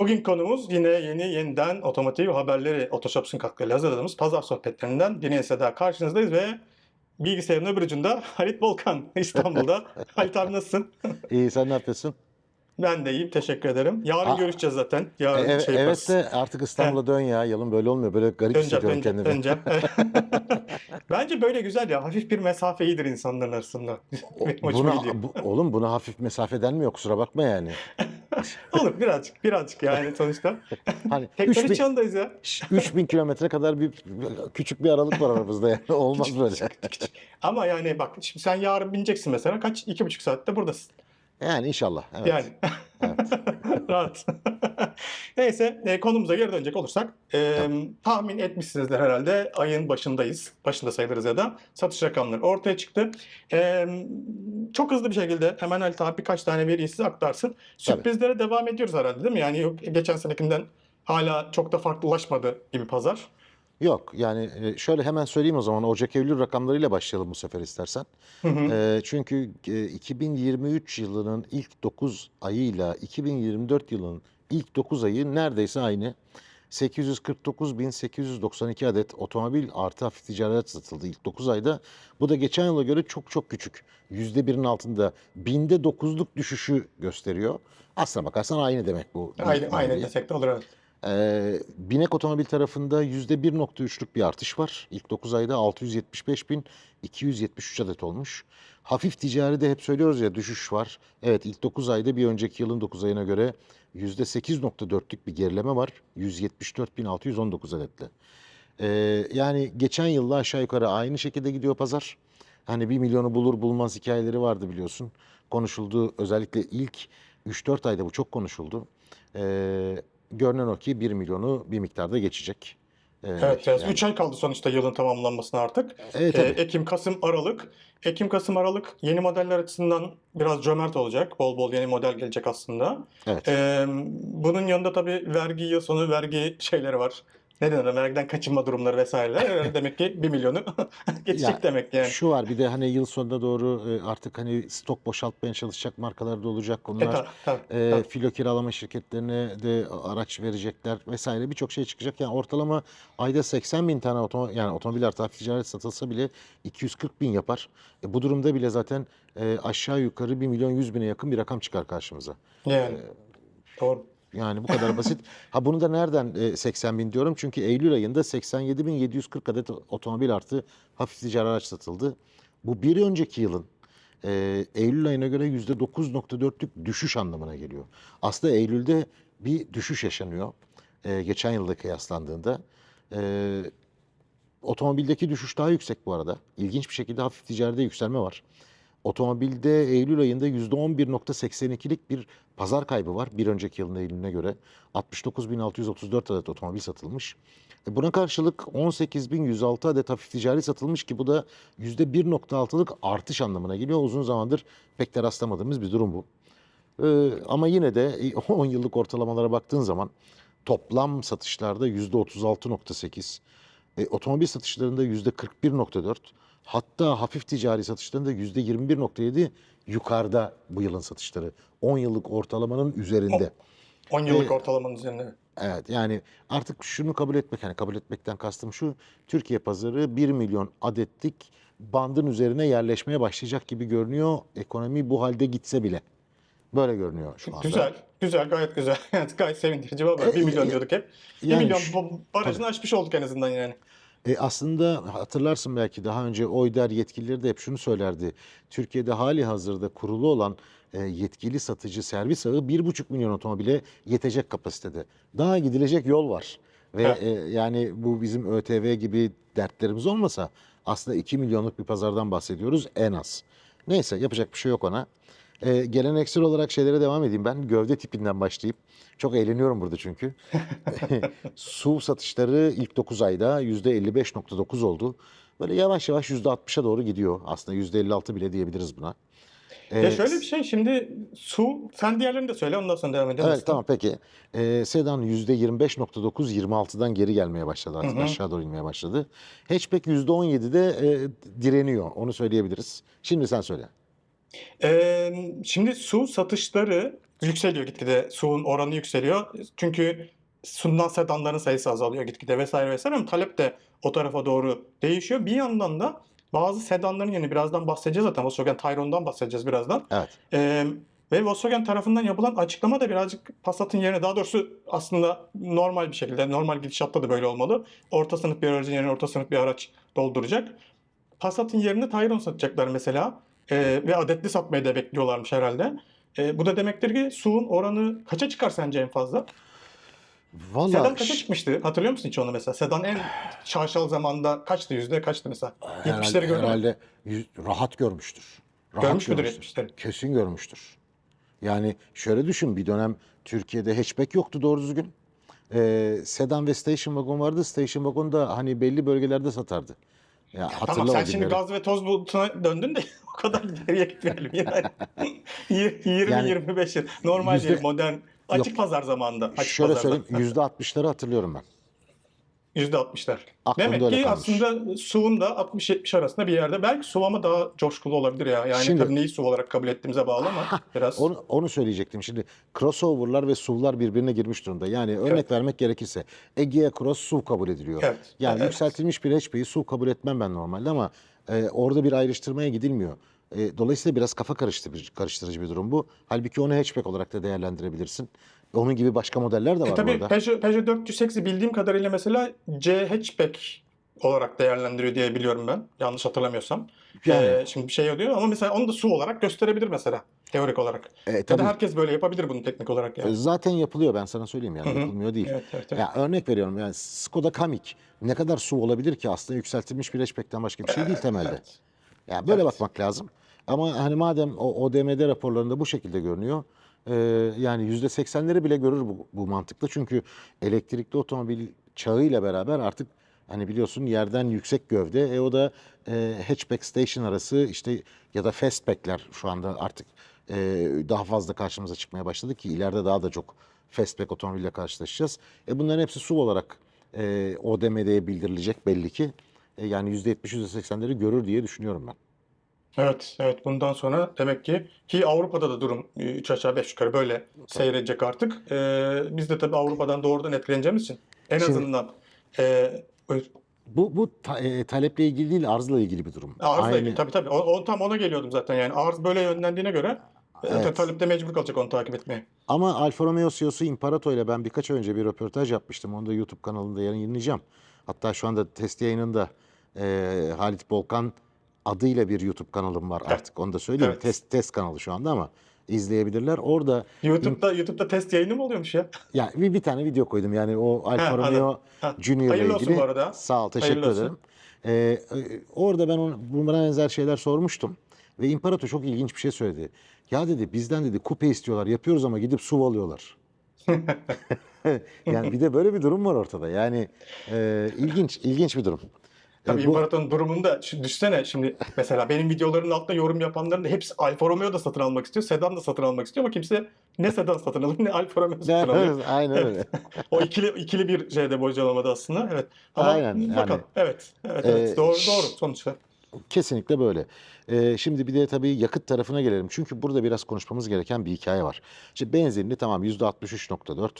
Bugün konumuz yine yeni yeniden otomotiv haberleri Otoshops'un katkılarıyla hazırladığımız pazar sohbetlerinden yeni daha karşınızdayız ve bilgisayarın öbür ucunda Halit Volkan İstanbul'da. Halit abi nasılsın? İyi sen ne yapıyorsun? Ben de iyiyim teşekkür ederim. Yarın Aa, görüşeceğiz zaten. Yarın evet, şey yaparız. evet de artık İstanbul'a dön ya. Yalın böyle olmuyor. Böyle garip Döneceğim, hissediyorum döneceğim, kendimi. döneceğim. Bence böyle güzel ya. Hafif bir mesafe iyidir insanların arasında. O- buna, bu- oğlum buna hafif mesafe denmiyor kusura bakma yani. Olur birazcık, birazcık yani sonuçta. Hani Teknoloji 3000, çağındayız ya. 3000 kilometre kadar bir küçük bir aralık var aramızda yani. Olmaz böyle. Ama yani bak şimdi sen yarın bineceksin mesela kaç? iki buçuk saatte buradasın. Yani inşallah. Evet. Yani Evet. rahat. Neyse e, konumuza geri dönecek olursak e, tahmin etmişsinizdir herhalde ayın başındayız. Başında sayılırız ya da satış rakamları ortaya çıktı. E, çok hızlı bir şekilde hemen Halit abi birkaç tane veriyi size aktarsın. Sürprizlere devam ediyoruz herhalde değil mi? Yani yok, geçen senekinden hala çok da farklılaşmadı gibi pazar. Yok yani e, şöyle hemen söyleyeyim o zaman Ocak-Eylül rakamlarıyla başlayalım bu sefer istersen. Hı hı. E, çünkü e, 2023 yılının ilk 9 ayıyla 2024 yılının ilk 9 ayı neredeyse aynı. 849.892 adet otomobil artı hafif ticaret satıldı ilk 9 ayda. Bu da geçen yıla göre çok çok küçük. %1'in altında. Binde 9'luk düşüşü gösteriyor. Aslına bakarsan aynı demek bu. Aynı, aynı desek de olur evet. Ee, binek otomobil tarafında %1.3'lük bir artış var. İlk 9 ayda 675.273 adet olmuş. Hafif ticaride hep söylüyoruz ya düşüş var. Evet ilk 9 ayda bir önceki yılın 9 ayına göre %8.4'lük bir gerileme var. 174.619 adetle. Ee, yani geçen yılla aşağı yukarı aynı şekilde gidiyor pazar. Hani 1 milyonu bulur bulmaz hikayeleri vardı biliyorsun. Konuşuldu özellikle ilk 3-4 ayda bu çok konuşuldu. Ee, görünen o ki 1 milyonu bir miktarda geçecek. Ee, Evet, biraz yani- 3 ay kaldı sonuçta yılın tamamlanmasına artık. Evet, Ee. Ekim, Kasım, Aralık. Ekim, Kasım, Aralık yeni modeller açısından biraz cömert olacak. Bol bol yeni model gelecek aslında. Evet. Ee, bunun yanında tabii vergi yıl sonu vergi şeyleri var. Ne denir? Vergiden kaçınma durumları vesaireler. Ee, demek ki 1 milyonu geçecek Ya, demek yani. Şu var bir de hani yıl sonuna doğru e, artık hani stok boşaltmaya çalışacak markalar da olacak E, konular. tabii, tabii, E, tabii. filo kiralama şirketlerine de araç verecekler vesaire birçok şey çıkacak. Yani ortalama ayda 80 bin tane otomobil yani otomobil artı hafif ticaret satılsa bile 240 bin yapar. E, bu durumda bile zaten e, aşağı yukarı 1 milyon 100 bine yakın bir rakam çıkar karşımıza. Yani. Doğru. Yani bu kadar basit. Ha bunu da nereden e, 80 bin diyorum? Çünkü Eylül ayında 87.740 adet otomobil artı hafif ticari araç satıldı. Bu bir önceki yılın e, Eylül ayına göre %9.4'lük düşüş anlamına geliyor. Aslında Eylül'de bir düşüş yaşanıyor. E, geçen yılda kıyaslandığında. E, otomobildeki düşüş daha yüksek bu arada. İlginç bir şekilde hafif ticaride yükselme var. Otomobilde Eylül ayında %11.82'lik bir pazar kaybı var. Bir önceki yılın Eylül'üne göre 69.634 adet otomobil satılmış. E buna karşılık 18.106 adet hafif ticari satılmış ki bu da %1.6'lık artış anlamına geliyor. Uzun zamandır pek de rastlamadığımız bir durum bu. Ee, ama yine de 10 yıllık ortalamalara baktığın zaman toplam satışlarda %36.8, e, otomobil satışlarında %41.4, hatta hafif ticari satışlarında %21.7 yukarıda bu yılın satışları. 10 yıllık ortalamanın üzerinde. 10 yıllık E, ortalamanın üzerinde. Evet yani artık şunu kabul etmek, hani kabul etmekten kastım şu, Türkiye pazarı 1 milyon adetlik bandın üzerine yerleşmeye başlayacak gibi görünüyor. Ekonomi bu halde gitse bile. Böyle görünüyor şu anda. Güzel, güzel, gayet güzel. Gayet sevindirici haber. 1 milyon e, diyorduk hep. 1 yani milyon barajını aşmış olduk en azından yani. E aslında hatırlarsın belki daha önce OYDER yetkilileri de hep şunu söylerdi. Türkiye'de hali hazırda kurulu olan e, yetkili satıcı servis ağı 1,5 milyon otomobile yetecek kapasitede. Daha gidilecek yol var. Ve Evet. e, yani bu bizim ÖTV gibi dertlerimiz olmasa aslında 2 milyonluk bir pazardan bahsediyoruz en az. Neyse yapacak bir şey yok ona. E, geleneksel olarak şeylere devam edeyim ben. Gövde tipinden başlayıp. Çok eğleniyorum burada çünkü. SUV satışları ilk 9 ayda %55.9 oldu. Böyle yavaş yavaş %60'a doğru gidiyor. Aslında %56 bile diyebiliriz buna. Ya Ee, şöyle bir şey şimdi su sen diğerlerini de söyle ondan sonra devam edelim. Evet tamam peki. Ee, sedan %25.9 26'dan geri gelmeye başladı artık Hı hı. aşağı doğru inmeye başladı. Hatchback %17'de e, direniyor onu söyleyebiliriz. Şimdi sen söyle. Ee, şimdi su satışları yükseliyor gitgide. SUV'un oranı yükseliyor. Çünkü sunulan sedanların sayısı azalıyor gitgide vesaire vesaire ama talep de o tarafa doğru değişiyor. Bir yandan da bazı sedanların yeni birazdan bahsedeceğiz zaten. Volkswagen Tayron'dan bahsedeceğiz birazdan. Evet. Ee, ve Volkswagen tarafından yapılan açıklama da birazcık Passat'ın yerine daha doğrusu aslında normal bir şekilde normal gidişatta da böyle olmalı. Orta sınıf bir aracın yerine orta sınıf bir araç dolduracak. Passat'ın yerine Tayron satacaklar mesela. Ee, ve adetli satmayı da bekliyorlarmış herhalde. Ee, bu da demektir ki SUV'un oranı kaça çıkar sence en fazla? Valla Sedan kaça çıkmıştı? Hatırlıyor musun hiç onu mesela? Sedan en şaşalı zamanda kaçtı yüzde kaçtı mesela? 70'leri herhalde, gördün mü? herhalde yüz- rahat görmüştür. Rahat Görmüş müdür görmüştür. 70'leri? Kesin görmüştür. Yani şöyle düşün bir dönem Türkiye'de hatchback yoktu doğru düzgün. Ee, sedan ve station wagon vardı. Station wagon da hani belli bölgelerde satardı. Ya Tamam hatırla sen şimdi gaz ve toz bulutuna döndün de o kadar geriye gitmeyelim yani. 20-25 yıl. Normal Yüzde- değil, modern. Açık pazar zamanında. Açık Şöyle pazarda. söyleyeyim yüzde altmışları hatırlıyorum ben. %60'lar. Aklımda Demek ki kalmış. aslında SUV'un da 60-70 arasında bir yerde. Belki SUV ama daha coşkulu olabilir ya. Yani Şimdi- tabii neyi SUV olarak kabul ettiğimize bağlı ama biraz. Onu, onu söyleyecektim. Şimdi crossover'lar ve SUV'lar birbirine girmiş durumda. Yani örnek Evet. vermek gerekirse Egea Cross SUV kabul ediliyor. Evet, Yani evet. yükseltilmiş bir HP'yi SUV kabul etmem ben normalde ama e, orada bir ayrıştırmaya gidilmiyor. E, dolayısıyla biraz kafa karıştırıcı, karıştırıcı bir durum bu. Halbuki onu hatchback olarak da değerlendirebilirsin. Onun gibi başka modeller de var E tabii orada. Peugeot, Peugeot 408'i bildiğim kadarıyla mesela C hatchback olarak değerlendiriyor diye biliyorum ben. Yanlış hatırlamıyorsam. Yani. Ee, şimdi bir şey oluyor ama mesela onu da SUV olarak gösterebilir mesela. Teorik olarak. E, Ya da herkes böyle yapabilir bunu teknik olarak yani. zaten yapılıyor ben sana söyleyeyim yani Hı hı. yapılmıyor değil. Evet, evet, evet. Ya örnek veriyorum yani Skoda Kamiq ne kadar SUV olabilir ki aslında yükseltilmiş bir hatchback'ten başka bir şey değil temelde. Evet. Yani böyle Evet. bakmak lazım. Ama hani madem o ODM'de raporlarında bu şekilde görünüyor, e, yani yüzde seksenleri bile görür bu, bu mantıklı. Çünkü elektrikli otomobil çağıyla beraber artık hani biliyorsun yerden yüksek gövde, e o da e, hatchback station arası işte ya da fastback'ler şu anda artık e, daha fazla karşımıza çıkmaya başladı ki ileride daha da çok fastback otomobille karşılaşacağız. E bunların hepsi SUV olarak e, ODM'de bildirilecek belli ki. E, yani yüzde yetmiş, yüzde seksenleri görür diye düşünüyorum ben. Evet, evet. Bundan sonra demek ki ki Avrupa'da da durum 3 aşağı 5 yukarı böyle seyredecek artık. Ee, biz de tabii Avrupa'dan doğrudan etkileneceğimiz için en Şimdi- azından e, Bu bu ta- e, taleple ilgili değil, arzla ilgili bir durum. arzla ilgili tabii tabii. O, o- tam ona geliyordum zaten yani. Arz böyle yönlendiğine göre e, Evet. talep de mecbur kalacak onu takip etmeye. Ama Alfa Romeo CEO'su Imparato ile ben birkaç önce bir röportaj yapmıştım. Onu da YouTube kanalında yayınlayacağım. Hatta şu anda test yayınında e, Halit Bolkan adıyla bir YouTube kanalım var Evet. artık. Onu da söyleyeyim. Evet. Test test kanalı şu anda ama izleyebilirler. Orada YouTube'da YouTube'da test yayını mı oluyormuş ya? yani bir, bir tane video koydum. Yani o Alfa Ha. Romeo Junior ile ilgili. bu arada. Sağ ol, teşekkür Hayırlı olsun. ederim. Ee, e, orada ben ona, buna benzer şeyler sormuştum. Ve İmparato çok ilginç bir şey söyledi. Ya dedi bizden dedi kupe istiyorlar yapıyoruz ama gidip su alıyorlar. yani bir de böyle bir durum var ortada. Yani e, ilginç ilginç bir durum. Tabii bu- imparatorun durumunda düşsene şimdi mesela benim videolarımın altında yorum yapanların hepsi Alfa Romeo da satın almak istiyor, sedan da satın almak istiyor ama kimse ne sedan satın alıyor ne Alfa Romeo satın alıyor. Aynen öyle. Evet. O ikili ikili bir şeyde bocalamada aslında. Evet. Ama Aynen, bakalım. yani. Evet. Evet, evet. Ee, doğru doğru sonuçta. Kesinlikle böyle. Ee, şimdi bir de tabii yakıt tarafına gelelim. Çünkü burada biraz konuşmamız gereken bir hikaye var. İşte benzinli tamam %63.4.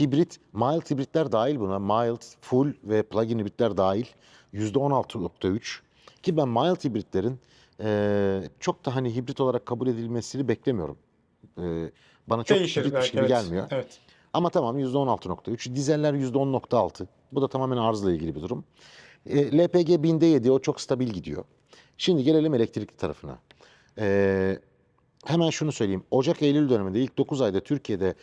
Hibrit, mild hibritler dahil buna. Mild, full ve plug-in hibritler dahil %16.3. Ki ben mild hibritlerin e, çok da hani hibrit olarak kabul edilmesini beklemiyorum. E, bana çok Değişir hibritmiş belki. gibi Evet. gelmiyor. Evet. Ama tamam %16.3. Dizeller %10.6. Bu da tamamen arzla ilgili bir durum. E, LPG binde 7 o çok stabil gidiyor. Şimdi gelelim elektrikli tarafına. E, hemen şunu söyleyeyim. Ocak-Eylül döneminde ilk 9 ayda Türkiye'de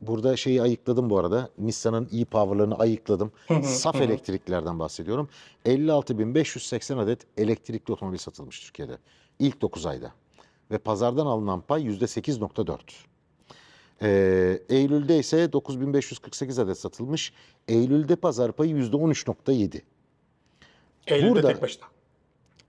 burada şeyi ayıkladım bu arada. Nissan'ın e-Power'larını ayıkladım. Saf elektriklerden bahsediyorum. 56.580 adet elektrikli otomobil satılmış Türkiye'de. İlk 9 ayda. Ve pazardan alınan pay %8.4. Ee, Eylül'de ise 9548 adet satılmış. Eylül'de pazar payı %13.7. Eylül'de Burada- tek başına.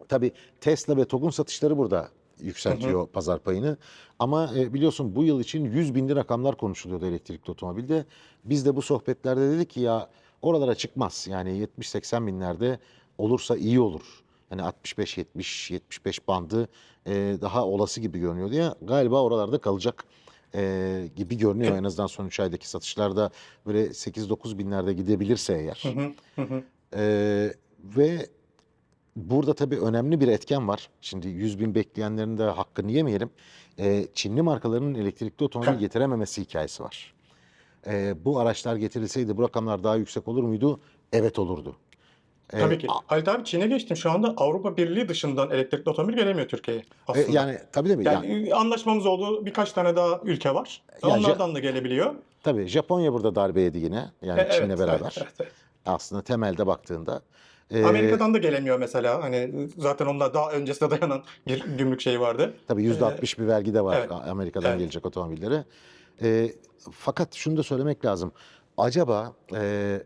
Tabii Tesla ve TOG'un satışları burada yükseltiyor pazar payını. Ama e, biliyorsun bu yıl için 100 binli rakamlar konuşuluyordu elektrikli otomobilde. Biz de bu sohbetlerde dedik ki ya oralara çıkmaz. Yani 70-80 binlerde olursa iyi olur. Hani 65-70-75 bandı e, daha olası gibi görünüyor diye galiba oralarda kalacak. e, gibi görünüyor en azından son 3 aydaki satışlarda böyle 8-9 binlerde gidebilirse eğer. Hı hı, hı hı. Ee, ve burada tabii önemli bir etken var. Şimdi 100 bin bekleyenlerin de hakkını yemeyelim. Ee, Çinli markaların elektrikli otomobil getirememesi hikayesi var. Ee, bu araçlar getirilseydi bu rakamlar daha yüksek olur muydu? Evet olurdu. Ee, Tabii ki. Halit abi Çin'e geçtim. Şu anda Avrupa Birliği dışından elektrikli otomobil gelemiyor Türkiye'ye e, yani tabii değil mi? Yani Yani, anlaşmamız olduğu birkaç tane daha ülke var. Ya, Onlardan da gelebiliyor. tabii Japonya burada darbe yedi yine. Yani E, Çin'le evet, beraber. evet, evet, evet. Aslında temelde baktığında. Ee, Amerika'dan da gelemiyor mesela. Hani zaten onlar daha öncesine dayanan bir gümrük şeyi vardı. Tabii %60 bir vergi de var evet, Amerika'dan evet. gelecek otomobillere. Ee, fakat şunu da söylemek lazım. Acaba e,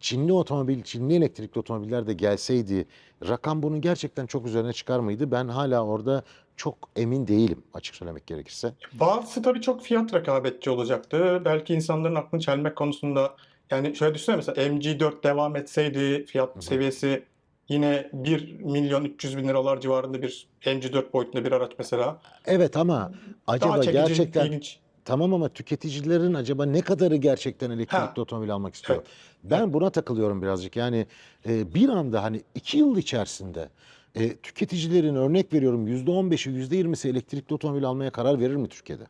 Çinli otomobil, Çinli elektrikli otomobiller de gelseydi rakam bunun gerçekten çok üzerine çıkar mıydı? Ben hala orada çok emin değilim açık söylemek gerekirse. Bazısı tabii çok fiyat rekabetçi olacaktı. Belki insanların aklını çelmek konusunda yani şöyle düşünsene mesela MG4 devam etseydi fiyat Hı hı. seviyesi yine 1 milyon 300 bin liralar civarında bir MG4 boyutunda bir araç mesela. Evet ama Daha acaba çekici, gerçekten ilginç. tamam ama tüketicilerin acaba ne kadarı gerçekten elektrikli Ha. otomobil almak istiyor? Evet. Ben buna takılıyorum birazcık. Yani e, bir anda hani iki yıl içerisinde e, tüketicilerin örnek veriyorum %15'i %20'si elektrikli otomobil almaya karar verir mi Türkiye'de?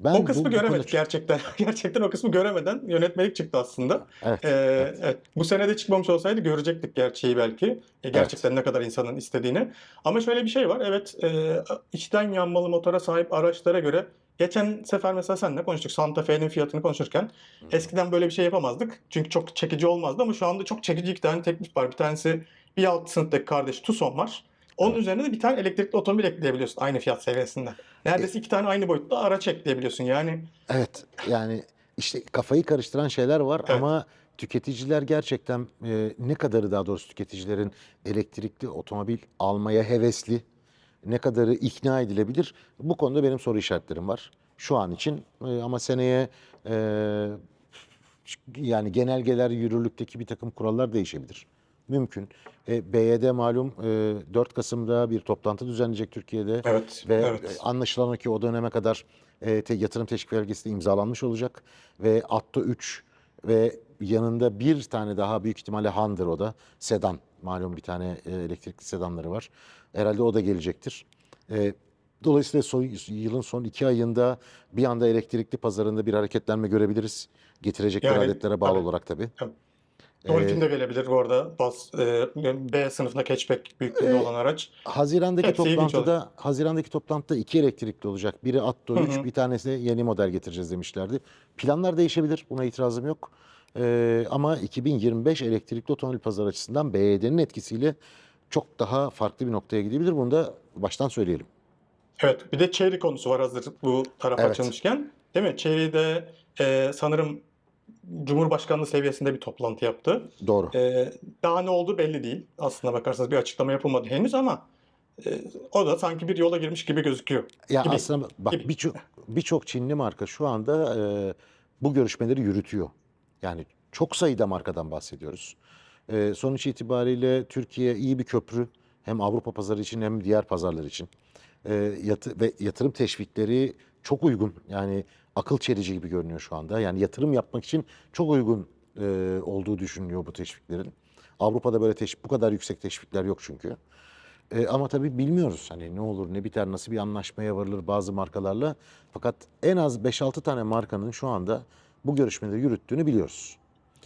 Ben O bu- kısmı bu konuda göremedik çok- gerçekten. Gerçekten o kısmı göremeden yönetmelik çıktı aslında. Evet, Ee, evet. evet. Bu sene de çıkmamış olsaydı görecektik gerçeği belki. E, gerçekten ne kadar insanın istediğini. Ama şöyle bir şey var. Evet, e, içten yanmalı motora sahip araçlara göre geçen sefer mesela seninle konuştuk. Santa Fe'nin fiyatını konuşurken eskiden böyle bir şey yapamazdık. Çünkü çok çekici olmazdı ama şu anda çok çekici iki tane teklif var. Bir tanesi bir alt sınıftaki kardeş Tucson var. Onun üzerine de bir tane elektrikli otomobil ekleyebiliyorsun aynı fiyat seviyesinde. Neredeyse iki tane aynı boyutta araç ekleyebiliyorsun. Yani Evet yani işte kafayı karıştıran şeyler var Evet. ama tüketiciler gerçekten e, ne kadarı daha doğrusu tüketicilerin elektrikli otomobil almaya hevesli, ne kadarı ikna edilebilir? Bu konuda benim soru işaretlerim var şu an için E, ama seneye e, yani genelgeler yürürlükteki bir takım kurallar değişebilir. Mümkün. E, BYD malum e, 4 Kasım'da bir toplantı düzenleyecek Türkiye'de. evet, Ve evet. e, anlaşılan o ki o döneme kadar e, te- yatırım teşvik belgesi de imzalanmış olacak. Ve Atto 3 ve yanında bir tane daha büyük ihtimalle Hunter o da. Sedan. Malum bir tane e, elektrikli sedanları var. Herhalde o da gelecektir. E, dolayısıyla son, yılın son iki ayında bir anda elektrikli pazarında bir hareketlenme görebiliriz. Getirecekleri Yani, adetleri bağlı tabii. olarak tabii. Dolphin Ee, de gelebilir bu arada. Bas, e, B sınıfında hatchback büyüklüğünde Ee, olan araç. Haziran'daki Hepsi ilginç toplantıda Haziran'daki toplantıda iki elektrikli olacak. Biri Atto Hı 3, hı. bir tanesi yeni model getireceğiz demişlerdi. Planlar değişebilir. Buna itirazım yok. Ee, ama 2025 elektrikli otomobil pazarı açısından BYD'nin etkisiyle çok daha farklı bir noktaya gidebilir. Bunu da baştan söyleyelim. Evet, bir de Chery konusu var hazır bu taraf Evet. açılmışken. Değil mi? Chery'de e, sanırım Cumhurbaşkanlığı seviyesinde bir toplantı yaptı. Doğru. E, daha ne oldu belli değil. Aslına bakarsanız bir açıklama yapılmadı henüz ama e, o da sanki bir yola girmiş gibi gözüküyor. Ya gibi, aslında bak birçok birçok Çinli marka şu anda e, bu görüşmeleri yürütüyor. Yani çok sayıda markadan bahsediyoruz. E, sonuç itibariyle Türkiye iyi bir köprü hem Avrupa pazarı için hem diğer pazarlar için. E, yatı, ve yatırım teşvikleri çok uygun. Yani akıl çelici gibi görünüyor şu anda. Yani yatırım yapmak için çok uygun e, olduğu düşünülüyor bu teşviklerin. Avrupa'da böyle teşvik, bu kadar yüksek teşvikler yok çünkü. E, ama tabii bilmiyoruz hani ne olur ne biter nasıl bir anlaşmaya varılır bazı markalarla. Fakat en az 5-6 tane markanın şu anda bu görüşmeleri yürüttüğünü biliyoruz.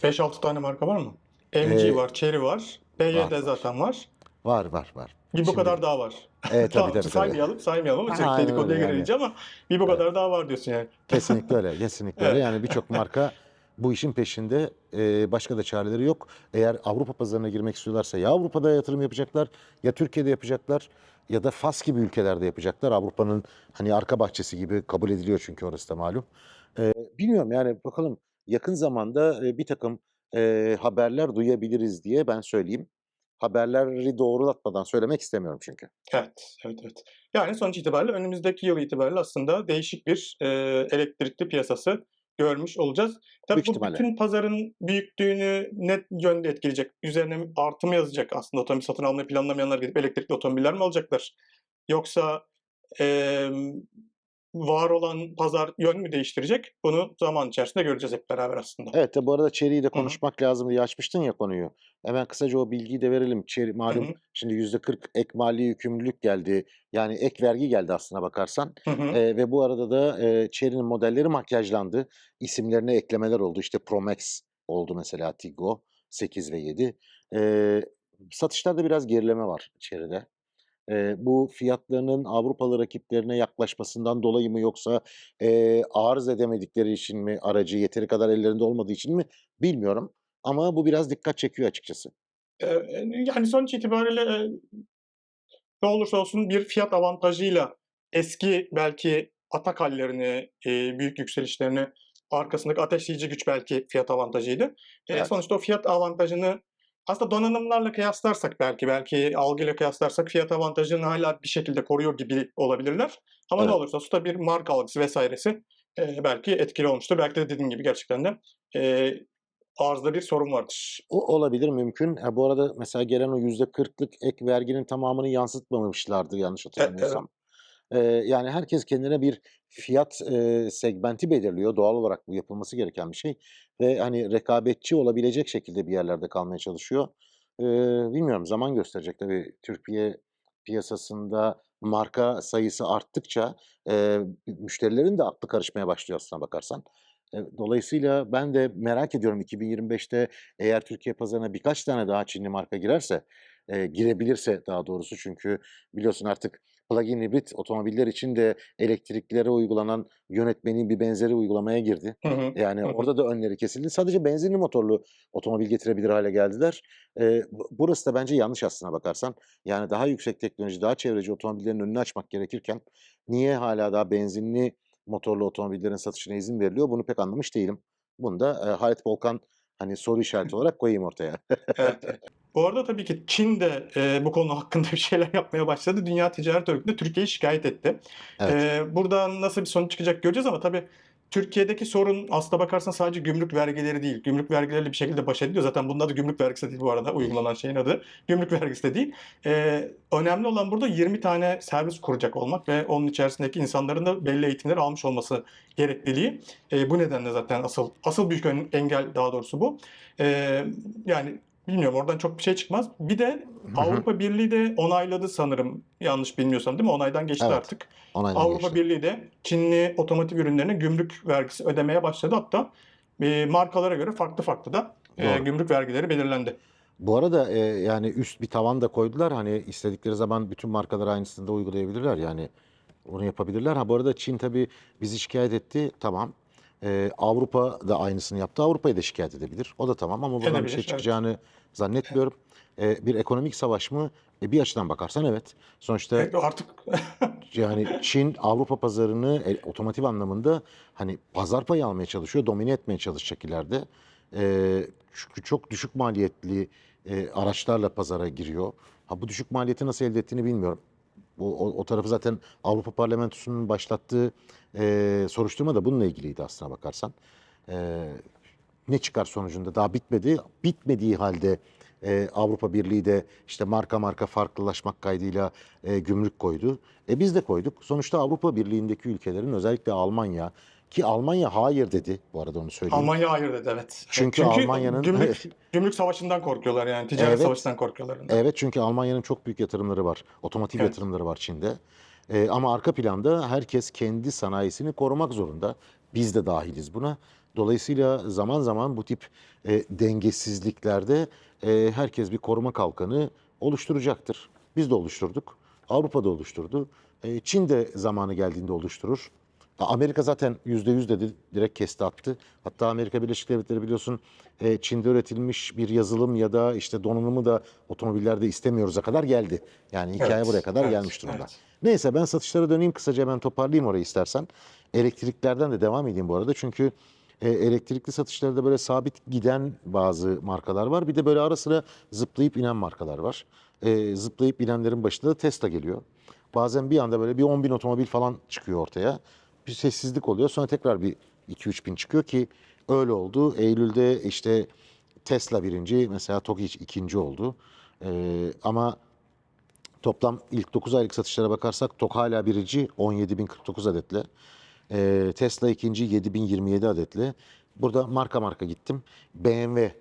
5-6 tane marka var mı? MG Ee, var, Chery var, BYD var. zaten var. Var var var. Bir bu Şimdi- kadar daha var. Evet tabii tabii. tabii. saymayalım, saymayalım ama sürekli dedikoduya yani. girince ama bir bu kadar daha var diyorsun yani. Kesinlikle öyle. Kesinlikle öyle. Evet. Yani birçok marka bu işin peşinde. E, başka da çareleri yok. Eğer Avrupa pazarına girmek istiyorlarsa ya Avrupa'da yatırım yapacaklar ya Türkiye'de yapacaklar ya da Fas gibi ülkelerde yapacaklar. Avrupa'nın hani arka bahçesi gibi kabul ediliyor çünkü orası da malum. E, bilmiyorum yani bakalım yakın zamanda e, bir takım e, haberler duyabiliriz diye ben söyleyeyim. Haberleri doğrulatmadan söylemek istemiyorum çünkü. Evet, evet, evet. Yani sonuç itibariyle önümüzdeki yıl itibariyle aslında değişik bir e, elektrikli piyasası görmüş olacağız. Tabii Büyük bu ihtimalle. bütün pazarın büyüklüğünü net yönde etkileyecek. Üzerine artı mı yazacak aslında otomobil satın almayı planlamayanlar gidip elektrikli otomobiller mi alacaklar? Yoksa e, var olan pazar yön mü değiştirecek? Bunu zaman içerisinde göreceğiz hep beraber aslında. Evet de bu arada Chery'yi de konuşmak lazım diye açmıştın ya konuyu. Hemen kısaca o bilgiyi de verelim. Hı malum hı. şimdi %40 ek mali yükümlülük geldi. Yani ek vergi geldi aslına bakarsan. Hı hı. Eee, ve bu arada da eee, Chery'nin modelleri makyajlandı. İsimlerine eklemeler oldu. İşte Pro Max oldu mesela Tiggo 8 ve 7. Eee, satışlarda biraz gerileme var Chery'de. Eee, bu fiyatlarının Avrupalı rakiplerine yaklaşmasından dolayı mı yoksa eee, arız edemedikleri için mi aracı yeteri kadar ellerinde olmadığı için mi bilmiyorum. Ama bu biraz dikkat çekiyor açıkçası. Yani sonuç itibariyle ne olursa olsun bir fiyat avantajıyla eski belki atak hallerini, büyük yükselişlerini arkasındaki ateşleyici güç belki fiyat avantajıydı. Evet. sonuçta o fiyat avantajını aslında donanımlarla kıyaslarsak belki, belki algıyla kıyaslarsak fiyat avantajını hala bir şekilde koruyor gibi olabilirler. Ama ne Evet. olursa olsun da bir marka algısı vesairesi eee, belki etkili olmuştur. Belki de dediğim gibi gerçekten de eee, arzda bir sorun vardır. O olabilir, mümkün. Ha, bu arada mesela gelen o %40'lık ek verginin tamamını yansıtmamışlardı yanlış E hatırlamıyorsam. Yani herkes kendine bir fiyat, eee, segmenti belirliyor. Doğal olarak bu yapılması gereken bir şey ve hani rekabetçi olabilecek şekilde bir yerlerde kalmaya çalışıyor. Eee, bilmiyorum zaman gösterecek tabii. Türkiye piyasasında marka sayısı arttıkça, eee, müşterilerin de aklı karışmaya başlıyor aslına bakarsan. Dolayısıyla ben de merak ediyorum 2025'te eğer Türkiye pazarına birkaç tane daha Çinli marka girerse, eee, girebilirse daha doğrusu çünkü biliyorsun artık plug-in hibrit otomobiller için de elektriklere uygulanan yönetmenin bir benzeri uygulamaya girdi. Hı hı. Yani Hı hı. orada da önleri kesildi. Sadece benzinli motorlu otomobil getirebilir hale geldiler. Bu burası da bence yanlış aslına bakarsan. Yani daha yüksek teknoloji, daha çevreci otomobillerin önünü açmak gerekirken niye hâlâ daha benzinli motorlu otomobillerin satışına izin veriliyor bunu pek anlamış değilim. Bunu da, eee, Halit Volkan hani soru işareti olarak koyayım ortaya. Evet. Bu arada tabii ki Çin de, eee, bu konu hakkında bir şeyler yapmaya başladı. Dünya Ticaret Örgütü'nde Türkiye'yi şikâyet etti. Evet. Eee, buradan nasıl bir sonuç çıkacak göreceğiz ama tabii Türkiye'deki sorun aslına bakarsan sadece gümrük vergileri değil. Gümrük vergileriyle bir şekilde baş ediliyor. Zaten bunun adı gümrük vergisi de değil bu arada. Uygulanan şeyin adı gümrük vergisi de değil. Eee, önemli olan burada 20 tane servis kuracak olmak ve onun içerisindeki insanların da belli eğitimleri almış olması gerekliliği. Eee, bu nedenle zaten asıl asıl büyük engel daha doğrusu bu. Eee, yani bilmiyorum oradan çok bir şey çıkmaz. Bir de. Avrupa Birliği de onayladı sanırım yanlış bilmiyorsam değil mi? Onaydan geçti Evet. artık. Onaydan Avrupa geçti. Birliği de Çinli otomotiv ürünlerine gümrük vergisi ödemeye başladı. Hatta eee, markalara göre farklı farklı da Doğru. gümrük vergileri belirlendi. Bu arada, eee, yani üst bir tavan da koydular. Hani istedikleri zaman bütün markalar aynısını da uygulayabilirler. Yani onu yapabilirler. Ha bu arada Çin tabii bizi şikâyet etti. Tamam. Eee, Avrupa da aynısını yaptı. Avrupa'yı da şikâyet edebilir. O da tamam ama buradan bir şey evet. çıkacağını zannetmiyorum. Eee, bir ekonomik savaş mı? E, bir açıdan bakarsan evet. Sonuçta Evet, artık yani Çin Avrupa pazarını e, otomotiv anlamında hani pazar payı almaya çalışıyor, domine etmeye çalışacak ileride. Eee, çünkü çok düşük maliyetli eee, araçlarla pazara giriyor. Ha bu düşük maliyeti nasıl elde ettiğini bilmiyorum. O, o, o tarafı zaten Avrupa Parlamentosu'nun başlattığı eee, soruşturma da bununla ilgiliydi aslına bakarsan. Eee, ne çıkar sonucunda daha bitmedi. Bitmediği halde eee, Avrupa Birliği de işte marka marka farklılaşmak kaydıyla eee, gümrük koydu. E biz de koyduk. Sonuçta Avrupa Birliği'ndeki ülkelerin özellikle Almanya ki Almanya hayır dedi bu arada onu söyleyeyim. Almanya hayır dedi evet. Çünkü Almanya'nın- gümrük, gümrük savaşından korkuyorlar yani. Ticaret Evet. savaşından korkuyorlar. Evet çünkü Almanya'nın çok büyük yatırımları var. Otomotiv Evet. yatırımları var Çin'de. Ee, ama arka planda herkes kendi sanayisini korumak zorunda. Biz de dahiliz buna. Dolayısıyla zaman zaman bu tip e, dengesizliklerde e, herkes bir koruma kalkanı oluşturacaktır. Biz de oluşturduk. Avrupa da oluşturdu. E, Çin de zamanı geldiğinde oluşturur. Amerika zaten %100 dedi, direkt kesti attı. Hatta Amerika Birleşik Devletleri biliyorsun e, Çin'de üretilmiş bir yazılım ya da işte donanımı da otomobillerde istemiyoruz'a kadar geldi. Yani hikaye Evet, buraya kadar evet, gelmiş durumda. evet. Neyse ben satışlara döneyim kısaca hemen toparlayayım orayı istersen. Elektriklerden de devam edeyim bu arada çünkü e, elektrikli satışlarda böyle sabit giden bazı markalar var. Bir de böyle ara sıra zıplayıp inen markalar var. E, zıplayıp inenlerin başında da Tesla geliyor. Bazen bir anda böyle bir 10 bin otomobil falan çıkıyor ortaya. Bir sessizlik oluyor sonra tekrar bir 2-3 bin çıkıyor ki öyle oldu. Eylül'de işte Tesla birinci mesela TOGİ ikinci oldu. E, ama Toplam ilk 9 aylık satışlara bakarsak TOK hala birinci 17.049 adetle. Ee, Tesla ikinci 7.027 adetle. Burada marka marka gittim. BMW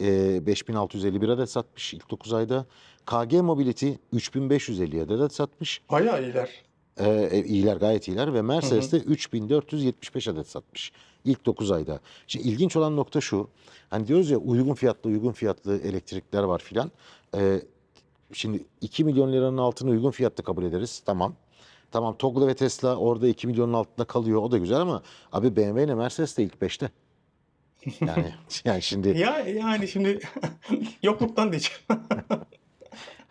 e, 5651 adet satmış ilk 9 ayda. KG Mobility 3550 adet satmış. Bayağı iyiler. Ee, e, iyiler gayet iyiler ve Mercedes de 3475 adet satmış ilk 9 ayda. Şimdi ilginç olan nokta şu. Hani diyoruz ya uygun fiyatlı uygun fiyatlı elektrikler var filan. Ee, şimdi 2 milyon liranın altını uygun fiyatlı kabul ederiz. Tamam. Tamam Toggle ve Tesla orada 2 milyonun altında kalıyor. O da güzel ama abi BMW ile Mercedes de ilk 5'te. Yani yani şimdi Ya yani şimdi yokluktan diyeceğim.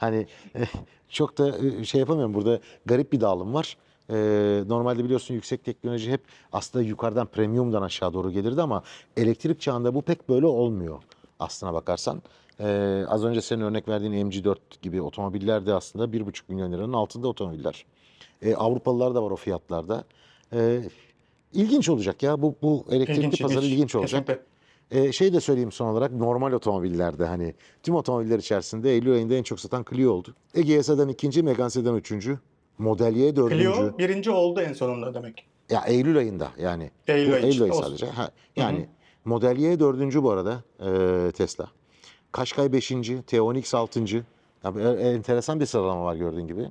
Hani çok da şey yapamıyorum. Burada garip bir dağılım var. Ee, normalde biliyorsun yüksek teknoloji hep aslında yukarıdan premiumdan aşağı doğru gelirdi ama elektrik çağında bu pek böyle olmuyor aslına bakarsan. Ee, az önce senin örnek verdiğin MG4 gibi otomobiller de aslında 1,5 milyon liranın altında otomobiller. Ee, Avrupalılar da var o fiyatlarda. Ee, ilginç olacak ya bu bu elektrikli İlginç, pazarı ilginç olacak. Kesinlikle. Ee, şey de söyleyeyim son olarak normal otomobillerde hani tüm otomobiller içerisinde Eylül ayında en çok satan Clio oldu. Egea Sedan ikinci, Megane Sedan üçüncü, Model Y dördüncü. Clio birinci oldu en sonunda demek. Ya Eylül ayında yani. Eylül ayı Eylül ayı olsun. sadece. Ha, yani Model Y dördüncü bu arada e, Tesla. Kaşkay beşinci, T10X altıncı. Ya, e, enteresan bir sıralama var gördüğün gibi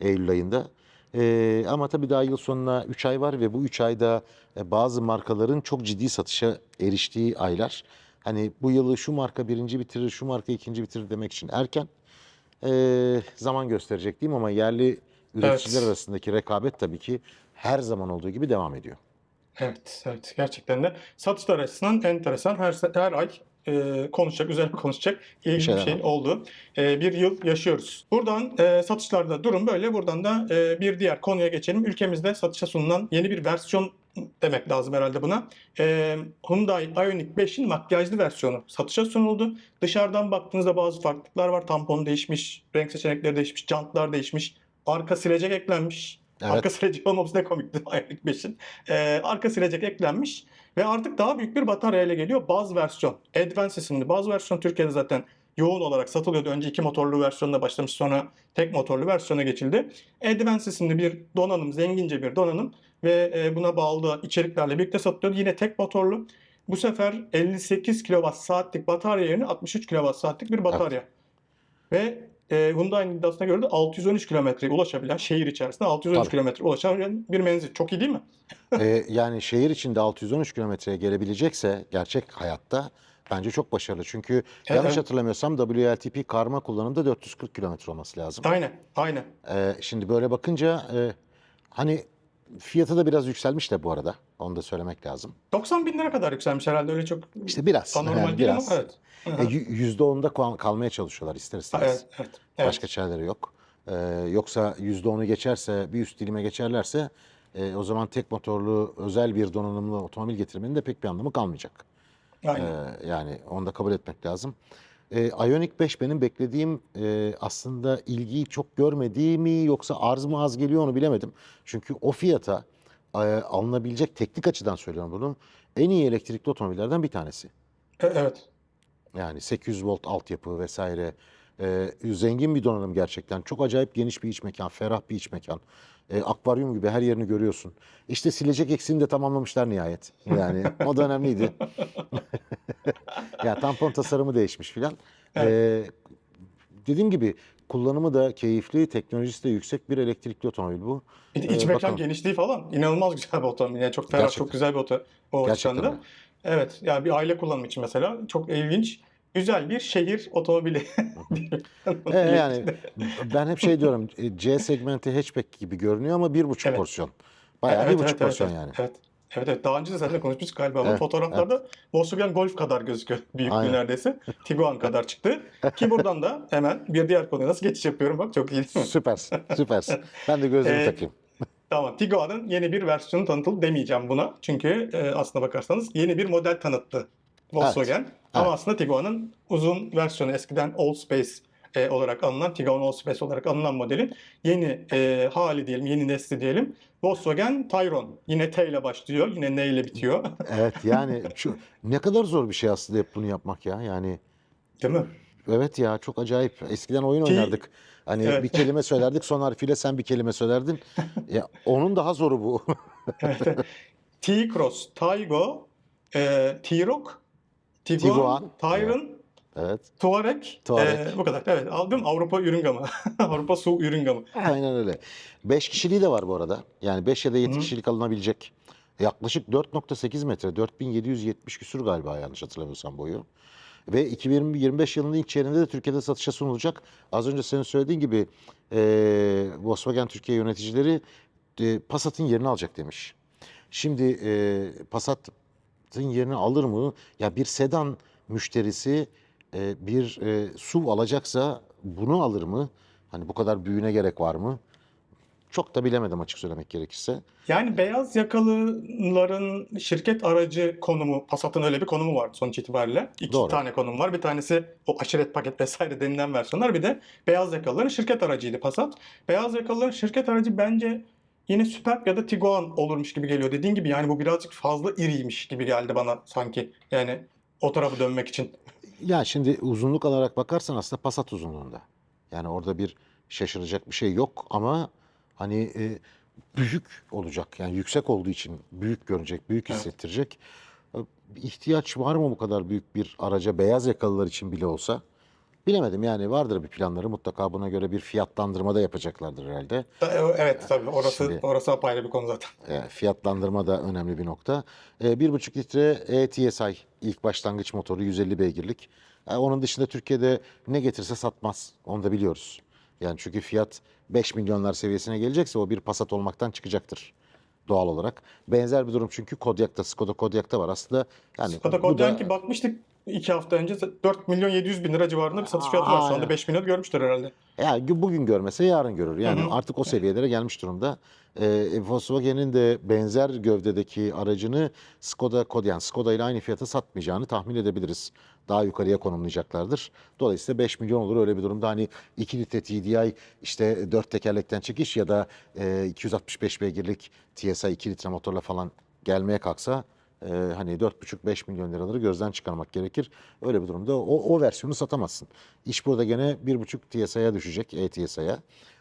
Eylül ayında. E, ama tabii daha yıl sonuna 3 ay var ve bu 3 ayda e, bazı markaların çok ciddi satışa eriştiği aylar. Hani bu yılı şu marka birinci bitirir, şu marka ikinci bitirir demek için erken. E, zaman gösterecek diyeyim ama yerli üreticiler Evet. arasındaki rekabet tabii ki her zaman olduğu gibi devam ediyor. Evet, evet gerçekten de satışlar açısından enteresan. Her her ay e, konuşacak, üzerine konuşacak ilginç bir şeyler şeyin var. olduğu e, bir yıl yaşıyoruz. Buradan e, satışlarda durum böyle. Buradan da e, bir diğer konuya geçelim. Ülkemizde satışa sunulan yeni bir versiyon demek lazım herhalde buna. E, Hyundai Ioniq 5'in makyajlı versiyonu satışa sunuldu. Dışarıdan baktığınızda bazı farklılıklar var. Tampon değişmiş, renk seçenekleri değişmiş, jantlar değişmiş, arka silecek eklenmiş. Evet. Arka silecek olmaması ne komikti Ioniq 5'in. Ee, arka silecek eklenmiş ve artık daha büyük bir batarya ile geliyor. Baz versiyon. Advance isimli baz versiyon Türkiye'de zaten yoğun olarak satılıyordu. Önce iki motorlu versiyonla başlamış sonra tek motorlu versiyona geçildi. Advance isimli bir donanım, zengince bir donanım ve e, buna bağlı içeriklerle birlikte satılıyordu. Yine tek motorlu. Bu sefer 58 kWh saatlik batarya yerine 63 kWh saatlik bir batarya. Ve e, Hyundai'nin iddiasına göre de 613 kilometreye ulaşabilen, şehir içerisinde 613 Tabii. kilometre ulaşabilen bir menzil. Çok iyi değil mi? Ee, yani şehir içinde 613 kilometreye gelebilecekse gerçek hayatta bence çok başarılı. Çünkü yanlış evet. hatırlamıyorsam WLTP karma kullanımda 440 kilometre olması lazım. Aynen, aynen. Ee, şimdi böyle bakınca e, hani fiyatı da biraz yükselmiş de bu arada. Onu da söylemek lazım. 90 bin lira kadar yükselmiş herhalde öyle çok İşte biraz. anormal yani değil biraz. ama evet. E, yü- %10'da kal- kalmaya çalışıyorlar ister istemez. evet, evet, evet. Başka çareleri yok. Ee, yoksa %10'u geçerse, bir üst dilime geçerlerse e, o zaman tek motorlu özel bir donanımlı otomobil getirmenin de pek bir anlamı kalmayacak. Aynen. Ee, yani onu da kabul etmek lazım. Ee, Ioniq 5 benim beklediğim e, aslında ilgiyi çok görmediği mi yoksa arz mı az geliyor onu bilemedim. Çünkü o fiyata e, alınabilecek teknik açıdan söylüyorum bunu en iyi elektrikli otomobillerden bir tanesi. E- evet. Yani 800 volt altyapı vesaire. Ee, zengin bir donanım gerçekten. Çok acayip geniş bir iç mekan, ferah bir iç mekan. Ee, akvaryum gibi her yerini görüyorsun. İşte silecek eksiğini de tamamlamışlar nihayet. Yani o da önemliydi. ya tampon tasarımı değişmiş filan. Ee, dediğim gibi kullanımı da keyifli, teknolojisi de yüksek bir elektrikli otomobil bu. Bir de iç Ee, mekan bakalım. genişliği falan inanılmaz güzel bir otomobil. Yani çok ferah, Gerçekten. çok güzel bir oto, o Gerçekten açıdan da. öyle. Evet, yani bir aile kullanımı için mesela çok ilginç, güzel bir şehir otomobili. Ee, yani ben hep şey diyorum e, C segmenti hatchback gibi görünüyor ama bir buçuk Evet. porsiyon. Bayağı Evet, bir buçuk evet, evet, porsiyon evet, yani. Evet. Evet, evet. Daha önce de seninle konuşmuştuk galiba ama Evet, fotoğraflarda Volkswagen Golf kadar gözüküyor. Büyüklüğü neredeyse. Tiguan kadar çıktı. Ki buradan da hemen bir diğer konuya nasıl geçiş yapıyorum bak çok iyi değil mi? Süpersin, süpersin. Ben de gözlüğümü Ee, takayım. Tamam. Tiguan'ın yeni bir versiyonu tanıtıldı demeyeceğim buna. Çünkü e, aslına bakarsanız yeni bir model tanıttı Volkswagen. Ama evet. aslında Tiguan'ın uzun versiyonu eskiden All Space e, olarak anılan, Tiguan All Space olarak anılan modelin yeni e, hali diyelim, yeni nesli diyelim. Volkswagen Tayron. Yine T ile başlıyor, yine N ile bitiyor. Evet yani şu, ne kadar zor bir şey aslında hep bunu yapmak ya. Yani Değil mi? Evet ya çok acayip. Eskiden oyun Ki- oynardık. Hani Evet. bir kelime söylerdik son harfiyle sen bir kelime söylerdin. Ya onun daha zoru bu. Evet. T-Cross, Taygo, e, T-Rock, Tiguan, Tayron, evet. Touareg. Touareg. E, bu kadar. Evet aldım Avrupa ürün gamı. Avrupa su ürün gamı. Aynen öyle. 5 kişiliği de var bu arada. Yani 5 ya da 7 Hı. kişilik alınabilecek. Yaklaşık 4.8 metre, 4770 küsür galiba yanlış hatırlamıyorsam boyu. Ve 2025 yılının ilk çeyreğinde de Türkiye'de satışa sunulacak. Az önce senin söylediğin gibi e, Volkswagen Türkiye yöneticileri e, Passat'ın yerini alacak demiş. Şimdi e, Passat'ın yerini alır mı? Ya bir sedan müşterisi e, bir e, SUV alacaksa bunu alır mı? Hani bu kadar büyüğüne gerek var mı? Çok da bilemedim açık söylemek gerekirse. Yani beyaz yakalıların şirket aracı konumu, Passat'ın öyle bir konumu var sonuç itibariyle. İki Doğru. tane konum var. Bir tanesi o aşiret paket vesaire denilen versiyonlar. Bir de beyaz yakalıların şirket aracıydı Passat. Beyaz yakalıların şirket aracı bence yine Superb ya da Tiguan olurmuş gibi geliyor. Dediğin gibi yani bu birazcık fazla iriymiş gibi geldi bana sanki. Yani o tarafa dönmek için. Ya şimdi uzunluk alarak bakarsan aslında Passat uzunluğunda. Yani orada bir şaşıracak bir şey yok ama hani e, büyük olacak. Yani yüksek olduğu için büyük görünecek, büyük Evet. hissettirecek. E, ihtiyaç var mı bu kadar büyük bir araca beyaz yakalılar için bile olsa? Bilemedim yani vardır bir planları mutlaka buna göre bir fiyatlandırma da yapacaklardır herhalde. Evet tabii orası Şimdi- orası apayrı bir konu zaten. E, fiyatlandırma da önemli bir nokta. E, 1,5 litre ETSI ilk başlangıç motoru 150 beygirlik. E, onun dışında Türkiye'de ne getirse satmaz. Onu da biliyoruz. Yani çünkü fiyat 5 milyonlar seviyesine gelecekse o bir Passat olmaktan çıkacaktır doğal olarak. Benzer bir durum çünkü Kodiaq'ta, Skoda Kodiaq'ta var aslında. Yani Skoda bu da- bakmıştık iki hafta önce 4 milyon 700 bin lira civarında bir satış fiyatı var. Şu anda Aynen. 5 milyon görmüştür herhalde. Gü- bugün görmese yarın görür. Yani Hı hı. artık o seviyelere gelmiş durumda. Ee, Volkswagen'in de benzer gövdedeki aracını Skoda Kodiaq, Skoda ile aynı fiyata satmayacağını tahmin edebiliriz. Daha yukarıya konumlayacaklardır. Dolayısıyla 5 milyon olur öyle bir durumda. Hani 2 litre TDI işte 4 tekerlekten çıkış ya da e, 265 beygirlik TSI 2 litre motorla falan gelmeye kalksa e, hani 4,5-5 milyon liraları gözden çıkarmak gerekir. Öyle bir durumda o, o versiyonu satamazsın. İş burada gene 1,5 TSI'ye düşecek, e-TSI'ye.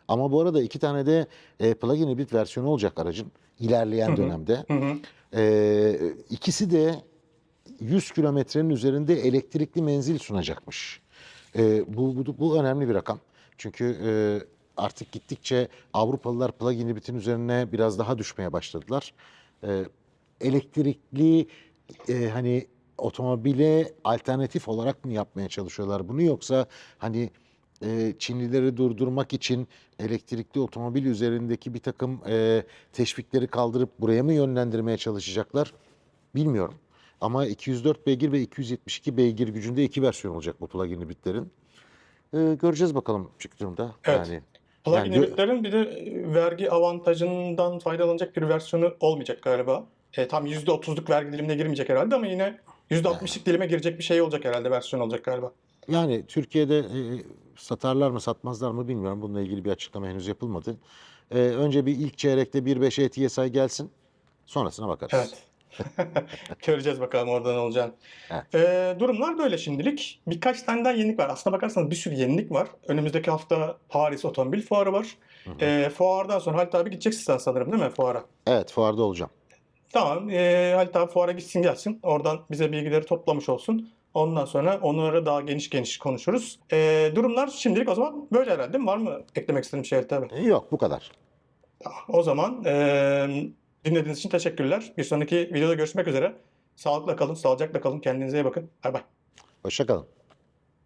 Ama bu arada iki tane de e, plug-in hibrit versiyonu olacak aracın ilerleyen Hı hı. dönemde. Hı hı. E, ikisi de 100 kilometrenin üzerinde elektrikli menzil sunacakmış. E, bu, bu, bu önemli bir rakam. Çünkü e, artık gittikçe Avrupalılar plug-in hibritin üzerine biraz daha düşmeye başladılar. E, elektrikli e, hani otomobile alternatif olarak mı yapmaya çalışıyorlar bunu yoksa hani e, Çinlileri durdurmak için elektrikli otomobil üzerindeki bir takım e, teşvikleri kaldırıp buraya mı yönlendirmeye çalışacaklar bilmiyorum. Ama 204 beygir ve 272 beygir gücünde iki versiyon olacak bu plug-in hibritlerin. E, göreceğiz bakalım çıktığında. Evet. Yani Plug-in Yani hibritlerin bir de vergi avantajından faydalanacak bir versiyonu olmayacak galiba. E, tam %30'luk vergi dilimine girmeyecek herhalde ama yine %60'lık dilime girecek bir şey olacak herhalde versiyon olacak galiba. Yani Türkiye'de e, satarlar mı satmazlar mı bilmiyorum. Bununla ilgili bir açıklama henüz yapılmadı. E, önce bir ilk çeyrekte 1.5 ETSI gelsin. Sonrasına bakarız. Evet. Göreceğiz bakalım orada ne olacağını. Evet. E, durumlar böyle şimdilik. Birkaç tane daha yenilik var. Aslına bakarsanız bir sürü yenilik var. Önümüzdeki hafta Paris Otomobil Fuarı var. Hı hı. E, fuardan sonra Halit abi gideceksin sen sanırım değil mi fuara? Evet fuarda olacağım. Tamam. E, Halit abi fuara gitsin gelsin. Oradan bize bilgileri toplamış olsun. Ondan sonra onları daha geniş geniş konuşuruz. E, durumlar şimdilik o zaman böyle herhalde değil mi? Var mı eklemek istediğim şey Halit abi? E, yok bu kadar. O zaman e, dinlediğiniz için teşekkürler. Bir sonraki videoda görüşmek üzere. Sağlıkla kalın, sağlıcakla kalın. Kendinize iyi bakın. Bay bay. Hoşça kalın.